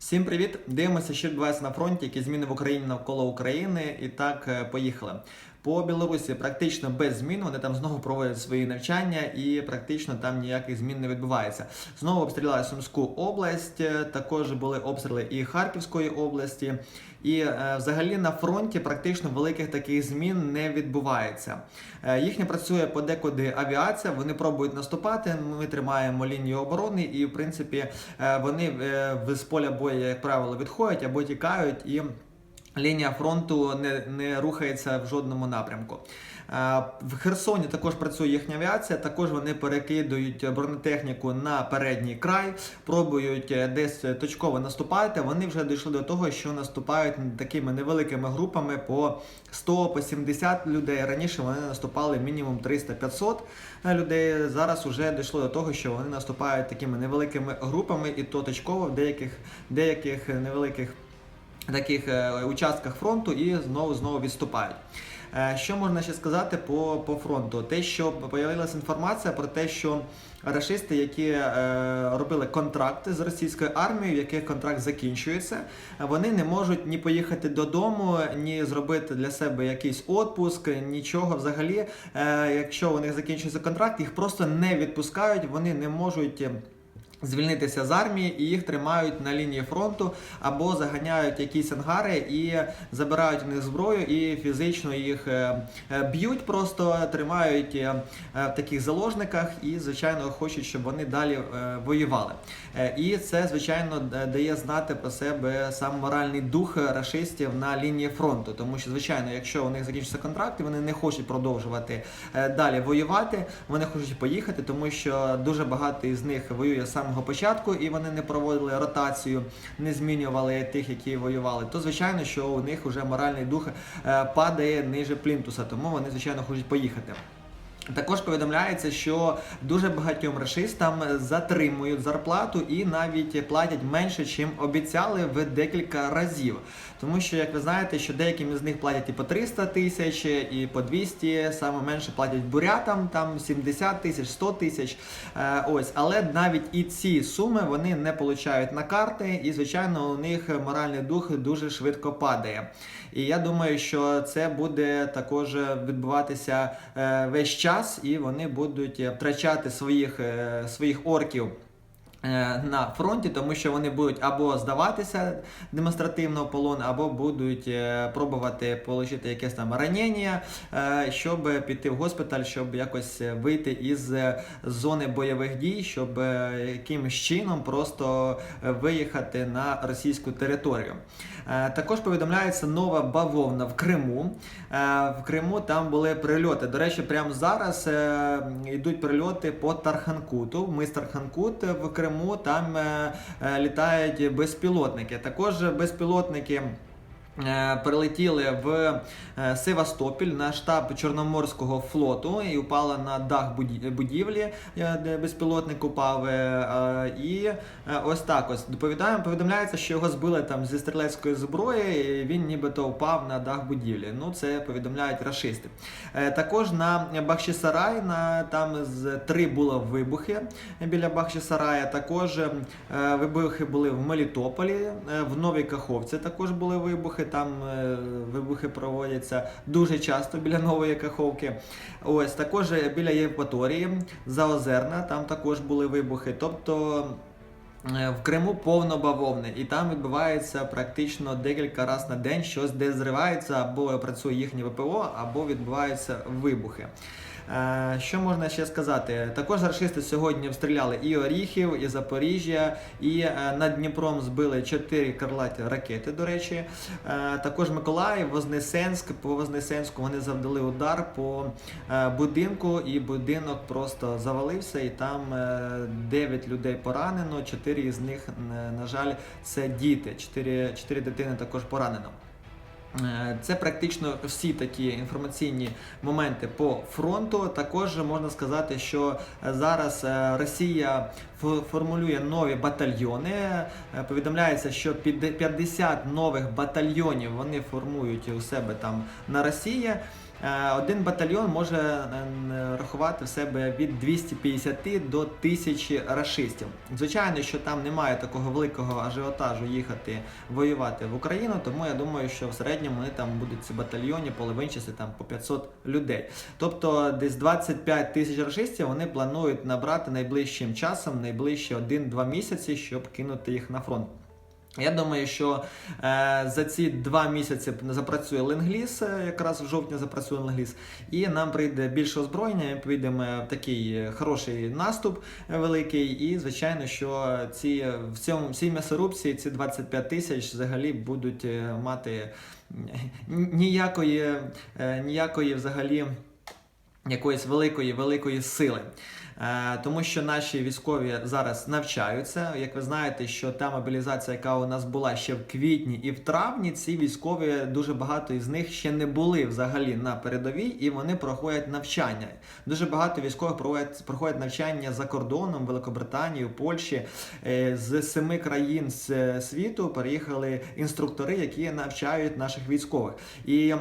Всім привіт! Дивимося, що відбувається на фронті, які зміни в Україні навколо України. І так, е, поїхали. По Білорусі практично без змін. Вони там знову проводять свої навчання і практично там ніяких змін не відбувається. Знову обстріляли Сумську область, е, також були обстріли і Харківської області. І е, взагалі на фронті практично великих таких змін не відбувається. Е, їхня працює подекуди авіація, вони пробують наступати. Ми тримаємо лінію оборони, і в принципі вони з поля бою, як правило, відходять або тікають і. Лінія фронту не, не рухається в жодному напрямку. Е, В Херсоні також працює їхня авіація. Також вони перекидують бронетехніку на передній край, пробують е, десь е, точково наступати. Вони вже дійшли до того, що наступають такими невеликими групами по 100 по 70 людей. Раніше вони наступали мінімум 300-500 людей. Зараз вже дійшло до того, що вони наступають такими невеликими групами, і то точково в деяких деяких невеликих таких е, участках фронту і знову знову відступають. Е, Що можна ще сказати по, по фронту? Те, що появилася інформація про те, що рашисти, які е, робили контракти з російською армією, в яких контракт закінчується, вони не можуть ні поїхати додому, ні зробити для себе якийсь отпуск, нічого взагалі. Е, якщо у них закінчується контракт, їх просто не відпускають, вони не можуть. Звільнитися з армії і їх тримають на лінії фронту або заганяють якісь ангари і забирають в них зброю і фізично їх е, е, б'ють, просто тримають е, в таких заложниках і, звичайно, хочуть, щоб вони далі воювали. І це, звичайно, дає знати про себе сам моральний дух рашистів на лінії фронту. Тому що, звичайно, якщо у них закінчиться контракт, вони не хочуть продовжувати далі воювати, вони хочуть поїхати, тому що дуже багато із них воює з самого початку, і вони не проводили ротацію, не змінювали тих, які воювали. То звичайно, що у них вже моральний дух е, падає ниже плінтуса, тому вони звичайно хочуть поїхати. Також повідомляється, що дуже багатьом рашистам затримують зарплату і навіть платять менше, чим обіцяли в декілька разів. Тому що, як ви знаєте, що деяким із них платять і по 300 тисяч, і по 200, саме менше платять бурятам, там 70 тисяч, 100 тисяч. Е, ось, але навіть і ці суми вони не получають на карти, і звичайно, у них моральний дух дуже швидко падає. І я думаю, що це буде також відбуватися е, весь час, і вони будуть е, втрачати своїх, е, своїх орків. Е, На фронті, тому що вони будуть або здаватися демонстративно в полон, або будуть е, пробувати отримати якесь там ранення, е, щоб піти в госпіталь, щоб якось вийти із зони бойових дій, щоб якимось чином просто виїхати на російську територію. Також повідомляється нова бавовна в Криму. В Криму там були прильоти. До речі, прямо зараз йдуть прильоти по Тарханкуту. Ми з Тарханкут в Криму там е, е, літають безпілотники. Також безпілотники. Е, Прилетіли в е, Севастополь на штаб Чорноморського флоту і упали на дах будівлі, е, де безпілотник упав. І ось так ось доповідаємо. Повідомляється, що його збили там зі стрілецької зброї. і Він нібито впав на дах будівлі. Ну це повідомляють рашисти. Е, Також на Бахчисарай на там з три було вибухи біля Бахчисарая. Також вибухи були в Мелітополі, в Новій Каховці також були вибухи. Там е, вибухи проводяться дуже часто біля Нової Каховки. Ось також е, біля Євпаторії, Заозерна, там також були вибухи. Тобто. Е, В Криму повно бавовни, і там відбувається практично декілька разів на день щось, де зривається або працює їхнє ВПО, або відбуваються вибухи. Е, Що можна ще сказати? Також рашисти сьогодні обстріляли і Оріхів, і Запоріжжя, і е, над Дніпром збили 4 крилаті ракети, до речі. Е, Також Миколаїв, Вознесенськ. По Вознесенську вони завдали удар по будинку, і будинок просто завалився, і там 9 людей поранено, 4 із них, на жаль, це діти. 4, 4 дитини також поранено. Е, Це практично всі такі інформаційні моменти по фронту. Також можна сказати, що е, зараз е, Росія формулює нові батальйони. Повідомляється, що під 50 нових батальйонів вони формують у себе там на Росії. Е, Один батальйон може е, рахувати в себе від 250 до 1000 рашистів. Звичайно, що там немає такого великого ажіотажу їхати воювати в Україну, тому я думаю, що в середньому вони там будуть ці батальйоні половинчасті там по 500 людей. Тобто десь 25 тисяч рашистів вони планують набрати найближчим часом, найближчі 1-2 місяці, щоб кинути їх на фронт. Я думаю, що е, за ці два місяці запрацює ленгліс, е, якраз в жовтні запрацює ленгліс, і нам прийде більше озброєння, і підемо в такий е, хороший наступ е, великий. І звичайно, що ці в цьому в цій м'ясорубці ці 25 тисяч взагалі будуть мати ніякої, ніякої взагалі якоїсь великої великої сили. Е, Тому що наші військові зараз навчаються. Як ви знаєте, що та мобілізація, яка у нас була ще в квітні і в травні, ці військові дуже багато із них ще не були взагалі на передовій, і вони проходять навчання. Дуже багато військових проходять, проходять навчання за кордоном, Великобританії, Польщі. Е, З семи країн світу переїхали інструктори, які навчають наших військових. І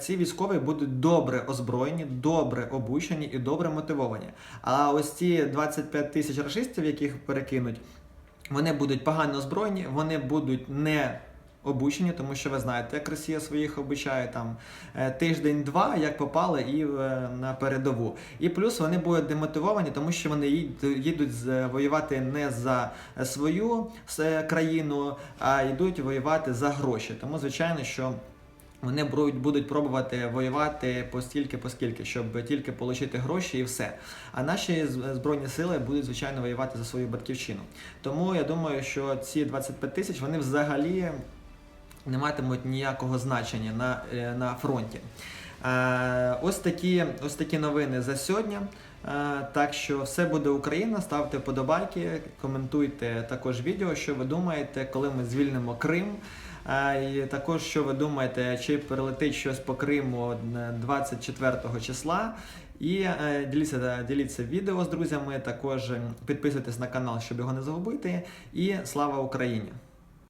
ці військові будуть добре озброєні, добре обучені і добре мотивовані. А ось ці 25 тисяч рашистів, яких перекинуть, вони будуть погано озброєні, вони будуть не обучені, тому що ви знаєте, як Росія своїх обучає там е, тиждень-два, як попали, і е, на передову. І плюс вони будуть демотивовані, тому що вони їдуть з- воювати не за свою е, країну, а йдуть воювати за гроші. Тому, звичайно, що. Вони будуть, пробувати воювати постільки, поскільки, щоб тільки отримати гроші і все. А наші збройні сили будуть звичайно воювати за свою батьківщину. Тому я думаю, що ці 25 тисяч вони взагалі не матимуть ніякого значення на, е, на фронті. Е, Ось такі, ось такі новини за сьогодні. Е, Так що все буде Україна. Ставте вподобайки, коментуйте також відео, що ви думаєте, коли ми звільнимо Крим. Е, І також, що ви думаєте, чи прилетить щось по Криму е, 24 числа. І е, діліться, діліться відео з друзями. Також е, підписуйтесь на канал, щоб його не загубити. І слава Україні!